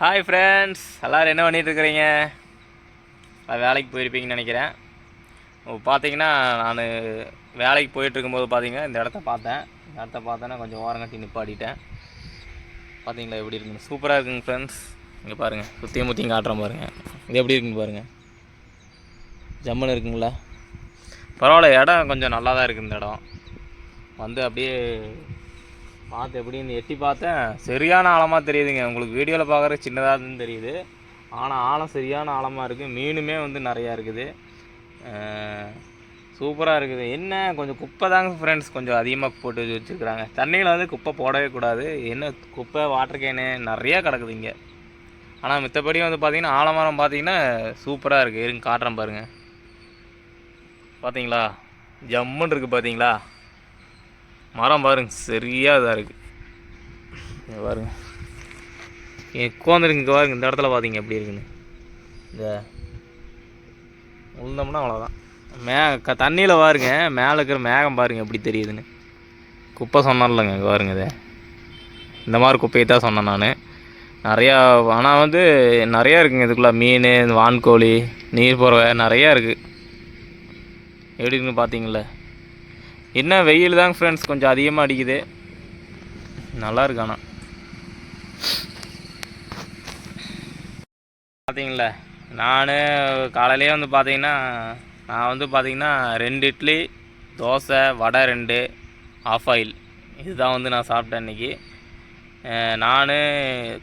Hi friends எல்லோரும் என்ன பண்ணிகிட்ருக்குறீங்க இருக்கிறீங்க வேலைக்கு போயிருப்பீங்கன்னு நினைக்கிறேன். இப்போ பார்த்தீங்கன்னா நான் வேலைக்கு போயிட்டுருக்கும்போது பார்த்தீங்கன்னா இந்த இடத்த பார்த்தேன். இந்த இடத்த பார்த்தேன்னா கொஞ்சம் ஓரம் கட்டி நிப்பாடிட்டேன் பார்த்தீங்களா எப்படி இருக்குங்க சூப்பராக இருக்குங்க ஃப்ரெண்ட்ஸ் இங்கே பாருங்கள் சுற்றியும் முற்றியும் காட்டுறோம் பாருங்கள் இது எப்படி இருக்குன்னு பாருங்கள் ஜம்முன்னு இருக்குங்களா? பரவாயில்ல இடம் கொஞ்சம் நல்லா தான் இருக்குது இந்த இடம். வந்து அப்படியே பார்த்து எப்படின்னு எட்டி பார்த்தேன். சரியான ஆழமாக தெரியுதுங்க. உங்களுக்கு வீடியோவில் பார்க்குற சின்னதாக தெரியுது. ஆனால் ஆழம் சரியான ஆழமாக இருக்குது மீனுமே வந்து நிறையா இருக்குது. சூப்பராக இருக்குது. என்ன கொஞ்சம் குப்பை தாங்க ஃப்ரெண்ட்ஸ் கொஞ்சம் அதிகமாக போட்டு வச்சுருக்குறாங்க. தண்ணியில் வந்து குப்பை போடவே கூடாது. என்ன குப்பை வாட்டர் கேனு நிறையா கிடக்குது இங்கே. ஆனால் மித்தபடி வந்து பார்த்திங்கன்னா ஆலமரம் பார்த்தீங்கன்னா சூப்பராக இருக்குது இருங்க காட்டுறேன் பாருங்கள் பார்த்தீங்களா? ஜம்முன்னு இருக்குது பார்த்தீங்களா? மரம் பாருங்க சரியாக இதாக இருக்குது இங்க பாருங்க. உட்காந்துருக்கு இங்கே பாருங்க இந்த இடத்துல பார்த்தீங்க எப்படி இருக்குன்னு. இந்த உழுந்தோம்னா அவ்வளோதான் மே க தண்ணியில் பாருங்க மேலே இருக்கிற மேகம் பாருங்க எப்படி தெரியுதுன்னு. குப்பை சொன்னேன்லங்க இங்கே பாருங்க இதை. இந்த மாதிரி குப்பையை தான் சொன்னேன் நான். நிறையா ஆனால் வந்து நிறையா இருக்குங்க இதுக்குள்ளே. மீன் இந்த வான்கோழி நீர் பறவை நிறையா இருக்குது எப்படி இருக்குன்னு பார்த்தீங்களே என்ன வெயில் தாங்க ஃப்ரெண்ட்ஸ் கொஞ்சம் அதிகமாக அடிக்குது. நல்லா இருக்கானா பார்த்தீங்களா நான் காலையிலே வந்து பார்த்தீங்கன்னா நான் வந்து பார்த்தீங்கன்னா ரெண்டு இட்லி தோசை வடை ரெண்டு ஆஃப் ஆயில் இதுதான் வந்து நான் சாப்பிட்டேன் இன்றைக்கி நான்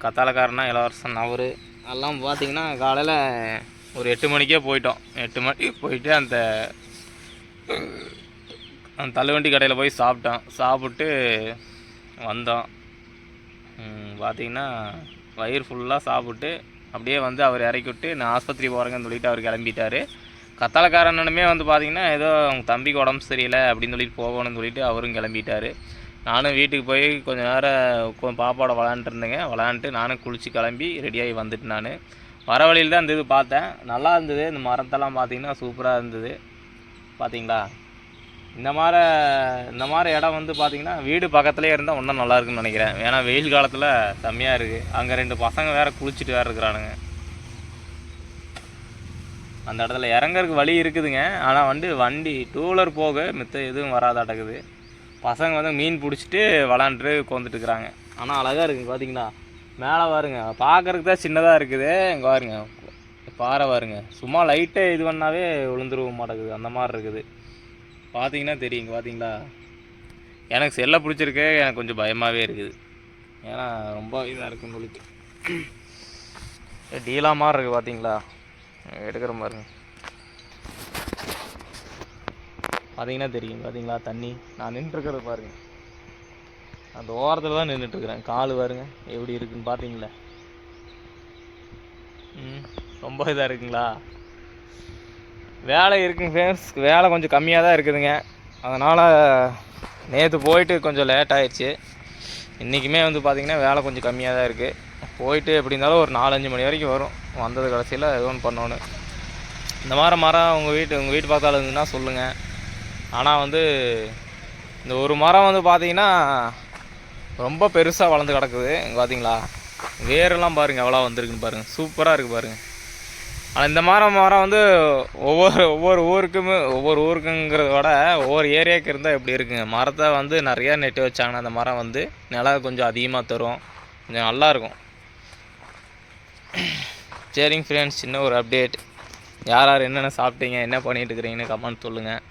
கத்தாலக்காரனா இளவரசன் அவர் எல்லாம் பார்த்தீங்கன்னா காலையில் ஒரு எட்டு மணிக்கே போயிட்டோம். எட்டு மணிக்கு போயிட்டு அந்த தள்ளுவண்டி கடையில் போய் சாப்பிட்டோம் சாப்பிட்டு வந்தோம் பார்த்தீங்கன்னா வயிறு ஃபுல்லாக சாப்பிட்டு அப்படியே வந்து அவர் இறக்கி விட்டு நான் ஆஸ்பத்திரி போகிறேங்கன்னு சொல்லிட்டு அவர் கிளம்பிட்டார். கத்தாலக்காரனுமே வந்து பார்த்திங்கன்னா ஏதோ அவங்க தம்பிக்கு உடம்பு சரியில்லை அப்படின்னு சொல்லிட்டு போகணும்னு சொல்லிட்டு அவரும் கிளம்பிட்டார். நானும் வீட்டுக்கு போய் கொஞ்சம் நேரம் பாப்பாவோட விளாண்டுருந்தேங்க இருந்தேங்க. விளாண்டுட்டு நானும் குளித்து கிளம்பி ரெடியாகி வந்துட்டு நான். வர வழியில் தான் இந்த இது பார்த்தேன். நல்லா இருந்தது. இந்த மரத்தெல்லாம் பார்த்திங்கன்னா சூப்பராக இருந்தது. பார்த்திங்களா? இந்த மாதிரி இந்த மாதிரி இடம் வந்து பார்த்தீங்கன்னா வீடு பக்கத்துலேயே இருந்தால் இன்னும் நல்லா இருக்குன்னு நினைக்கிறேன். ஏன்னா வெயில் காலத்தில் செம்மையாக இருக்குது அங்கே ரெண்டு பசங்க வேறு குளிச்சுட்டு வேறு இருக்கிறானுங்க. அந்த இடத்துல இறங்கறதுக்கு வழி இருக்குதுங்க. ஆனால் வந்து வண்டி டூ வீலர் போக மித்த எதுவும் வராதாட்டக்குது பசங்க வந்து மீன் பிடிச்சிட்டு விளாண்டுட்டு உட்காந்துட்டு இருக்கிறாங்க. ஆனால் அழகாக இருக்குங்க பார்த்தீங்களா மேலே பாருங்க பார்க்குறதுக்கு தான் சின்னதாக இருக்குது. இங்கே பாருங்க பாறை பாருங்க. சும்மா லைட்டை இது பண்ணாவே விழுந்துருவ மாட்டேங்குது. அந்த மாதிரி இருக்குது. பார்த்தீங்கன்னா தெரியுங்க பார்த்தீங்களா? எனக்கு செல்லை பிடிச்சிருக்கு எனக்கு கொஞ்சம் பயமாகவே இருக்குது. ஏன்னா ரொம்ப இதாக இருக்குன்னு சொல்லிட்டு. டீலாக மாதிரி இருக்குது பார்த்தீங்களா? எடுக்கிற பாருங்க பார்த்தீங்கன்னா தெரியும் பார்த்தீங்களா? தண்ணி. நான் நின்றுருக்கிறது பாருங்க. அந்த ஓரத்தில் தான் நின்றுட்டுருக்குறேன். கால் பாருங்க எப்படி இருக்குன்னு பார்த்தீங்களா? ம் ரொம்ப இதாக இருக்குங்களா? வேலை இருக்குங்க ஃப்ரெண்ட்ஸ் வேலை கொஞ்சம் கம்மியாக தான் இருக்குதுங்க. அதனால் நேற்று போயிட்டு கொஞ்சம் லேட் ஆயிடுச்சு. இன்றைக்குமே வந்து பார்த்திங்கன்னா வேலை கொஞ்சம் கம்மியாக தான் இருக்குது போயிட்டு எப்படி இருந்தாலும் ஒரு நாலஞ்சு மணி வரைக்கும் வரும். வந்தது கடைசியில் எதுவும் ஒன்று பண்ணணும் இந்த மாதிரி மரம் உங்கள் வீட்டு உங்கள் வீட்டு பக்கத்தில் இருந்துன்னா சொல்லுங்கள் ஆனால் வந்து இந்த ஒரு மரம் வந்து பார்த்தீங்கன்னா ரொம்ப பெருசாக வளர்ந்து கிடக்குது. இங்கே பார்த்தீங்களா வேரெல்லாம் பாருங்கள் எவ்வளோ வந்திருக்குன்னு பாருங்கள் சூப்பராக இருக்குது பாருங்கள் ஆனால் இந்த மரம் மரம் வந்து ஒவ்வொரு ஒவ்வொரு ஊருக்குமே ஒவ்வொரு ஊருக்குங்கிறத விட ஒவ்வொரு ஏரியாவுக்கு இருந்தால் எப்படி இருக்குங்க? மரத்தை வந்து நிறையா நெட்டு வச்சாங்கன்னா அந்த மரம் வந்து நிலம் கொஞ்சம் அதிகமாக தரும். கொஞ்சம் நல்லாயிருக்கும் சரிங்க ஃப்ரெண்ட்ஸ் இன்னும் ஒரு அப்டேட் யார் யார் என்னென்ன சாப்பிட்டீங்க என்ன பண்ணிகிட்டு இருக்கிறீங்கன்னு கமெண்ட் சொல்லுங்கள்